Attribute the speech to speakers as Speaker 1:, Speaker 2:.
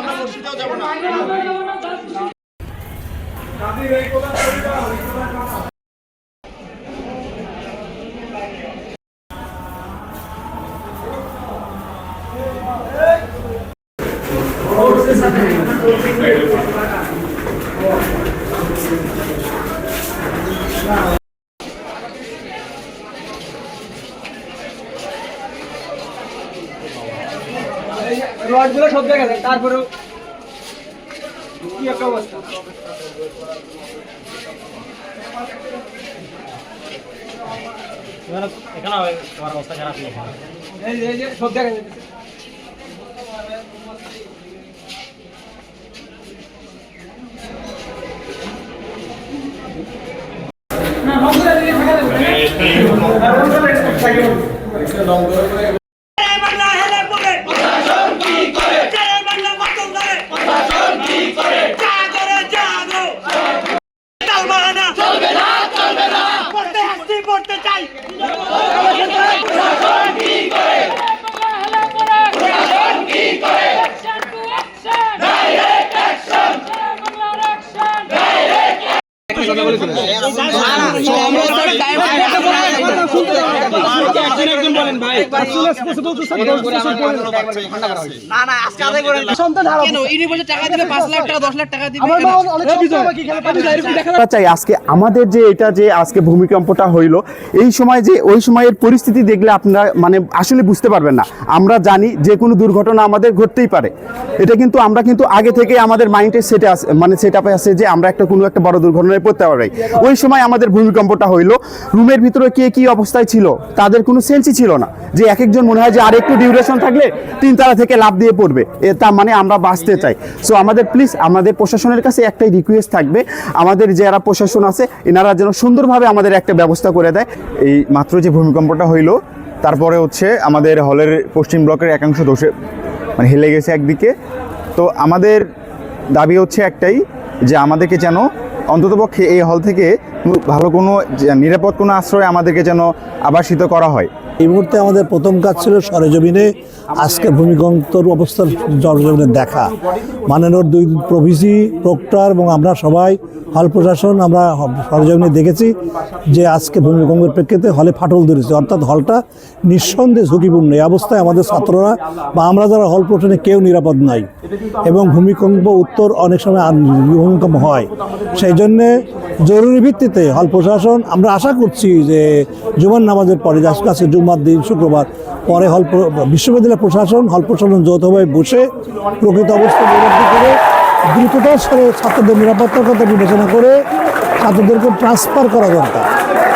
Speaker 1: আমরা মসজিদেও যাব না।
Speaker 2: রডগুলো সব দেখা যায় তারপরেও কি একটা অবস্থা?
Speaker 3: এখানে তোমার অবস্থা খারাপ
Speaker 2: এই যে- সব দেখা যাচ্ছে
Speaker 4: কথা বলে
Speaker 5: আমরা চাই আজকে আমাদের যে এটা যে আজকে ভূমিকম্পটা হইল এই সময় যে ওই সময়ের পরিস্থিতি দেখলে আপনারা মানে আসলে বুঝতে পারবেন না। আমরা জানি যে কোনো দুর্ঘটনা আমাদের ঘটতেই পারে। এটা কিন্তু আমরা কিন্তু আগে থেকে আমাদের মাইন্ডে সেটে আছে মানে সেট আপে আছে যে আমরা একটা কোনো একটা বড় দুর্ঘটনায় পড়তে পারি। ওই সময় আমাদের ভূমিকম্পটা হইল। রুমের ভিতরে কে কি অবস্থায় ছিল? তাদের কোনো সেন্সই ছিল না। যে এক একজন মনে হয় যে আর একটু ডিউরেশন থাকলে তিন তারা থেকে লাভ দিয়ে পড়বে। এ তার মানে আমরা বাঁচতে চাই। সো আমাদের প্লিজ আমাদের প্রশাসনের কাছে একটাই রিকোয়েস্ট থাকবে। আমাদের যারা প্রশাসন আছে, এনারা যেন সুন্দরভাবে আমাদের একটা ব্যবস্থা করে দেয়। এই মাত্র যে ভূমিকম্পটা হইল, তারপরে হচ্ছে আমাদের হলের পশ্চিম ব্লকের একাংশ দোষে মানে হেলে গেছে একদিকে। তো আমাদের দাবি হচ্ছে একটাই, যে আমাদেরকে যেন অন্ততপক্ষে এই হল থেকে ভালো কোনো নিরাপদ কোনো আশ্রয় আমাদেরকে যেন আবাসিত করা হয়।
Speaker 6: এই মুহূর্তে আমাদের প্রথম কাজ ছিল সরেজমিনে আজকে ভূমিকম্পর অবস্থার সরেজমিনে দেখা। মাননীয় দুই প্রভিসি, প্রক্টর এবং আমরা সবাই, হল প্রশাসন, আমরা সরেজমিনে দেখেছি যে আজকে ভূমিকম্পের প্রেক্ষিতে হলে ফাটল ধরেছে। অর্থাৎ হলটা নিঃসন্দেহে ঝুঁকিপূর্ণ। এই অবস্থায় আমাদের ছাত্ররা বা আমরা যারা হল প্রশাসনে কেউ নিরাপদ নাই এবং ভূমিকম্প উত্তর অনেক সময় ভূমিকম্প হয়। সেই জন্যে জরুরি ভিত্তিতে হল প্রশাসন, আমরা আশা করছি যে জুমার নামাজের পরে আজকে জুমার দিন, শুক্রবার পরে হল বিশ্ববিদ্যালয় প্রশাসন, হল প্রশাসন যৌথভাবে বসে প্রকৃত অবস্থা করে, দ্রুততার সাথে ছাত্রদের নিরাপত্তার কথা বিবেচনা করে, ছাত্রদেরকে ট্রান্সফার করা দরকার।